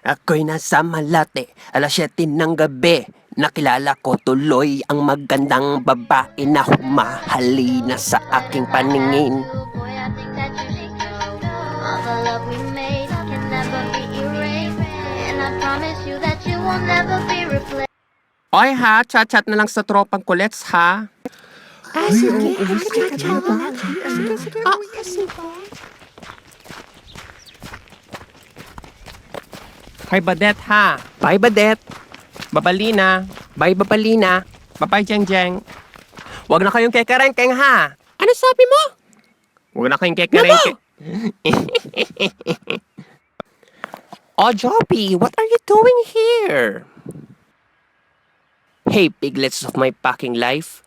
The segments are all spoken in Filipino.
Ako'y nasa Malate, alas 7 ng gabi. Nakilala ko tuloy ang magandang babae na humahalina sa aking paningin. Boy, I think that you should know all the love we made can never be erased, and I promise you that you will never be replaced. Oy ha, chat-chat na lang sa tropang kulets ha. Hi, Badet ha. Bye, Badet. Babalina. Bye, Babalina. Bye, Jeng Jeng. Huwag na kayong kekerengkeng ha. Ano sabi mo? Huwag na kayong kekerengkeng. oh, Joby, what are you doing here? Hey, piglets of my packing life.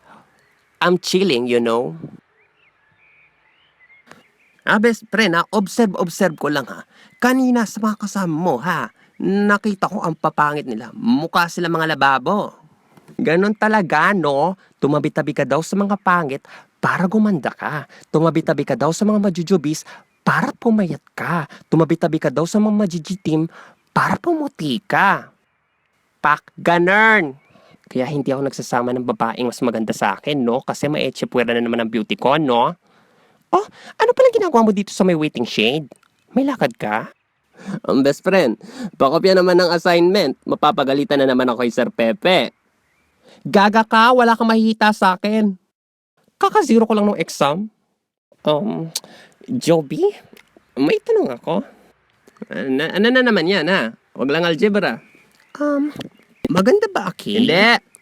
I'm chilling, you know. Ah, best friend, ha? Observe-observe ko lang, ha? Kanina sa mga kasama mo, ha? Nakita ko ang papangit nila. Mukha sila mga lababo. Ganon talaga, no? Tumabi-tabi ka daw sa mga pangit para gumanda ka. Tumabi-tabi ka daw sa mga majujubis para pumayat ka. Tumabi-tabi ka daw sa mga majijitim para pumuti ka. Pak, ganern. Kaya hindi ako nagsasama ng babaeng mas maganda sa akin, no? Kasi maetsipwera na naman ang beauty ko, no? Oh, ano palang ginagawa mo dito sa may waiting shade? May lakad ka? Ang best friend, pakopya naman ng assignment. Mapapagalitan na naman ako kay Sir Pepe. Gaga ka, wala kang mahihita sa akin. Kaka-zero ko lang ng exam. Um, Joby, may tanong ako. Ano, ano na naman yan, ha? Huwag lang algebra. Um, maganda ba, Aki? Hindi.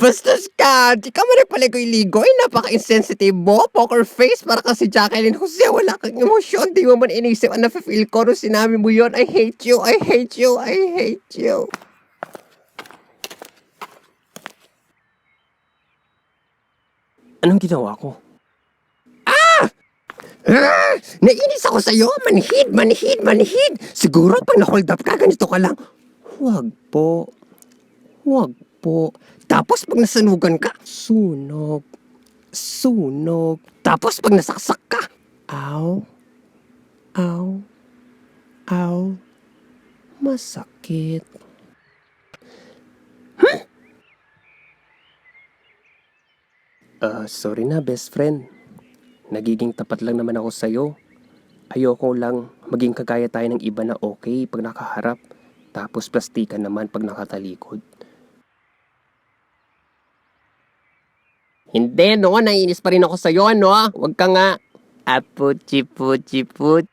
Bastos ka! Di ka man nagpaligoy-ligoy. Napaka-insensitive mo. Poker face para kasi Jacqueline Jose. Wala kang emosyon. Di mo man inisip ang nafe-feel ko nung sinabi mo yon. I hate you. I hate you. I hate you. Anong ginawa ko? Ah! Nainis ako sa'yo. Manhid, manhid, manhid. Siguro pag na-hold up ka, ganito ka lang. Huwag po. Huwag po. Tapos pag nasanugan ka, sunog. Sunog. Tapos pag nasaksak ka, aw. Aw. Aw. Masakit. Ah, sorry na, best friend. Nagiging tapat lang naman ako sa'yo. Ayoko lang maging kagaya tayo ng iba na okay pag nakaharap. Tapos plastikan naman pag nakatalikod. Hindi, no. Naiinis pa rin ako sa'yo, ano? Huwag ka nga. Apuchi, puchi, puchi.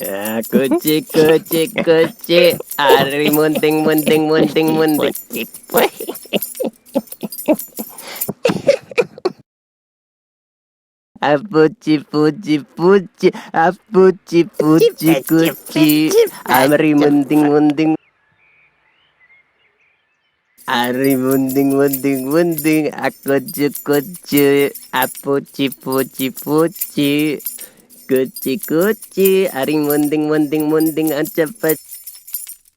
Ah, kuchi, kuchi, kuchi. Ari, munting, munting, munting, munting. Apuchi, puchi, puchi. Apuchi, puchi, kuchi. Ari, munting, munting. Ari, munting, munting, munting. Aku, kuchi, Apuchi, puchi, puchi. Kuchi, kuchi. Ari, munting, munting, munting. Ang cepat.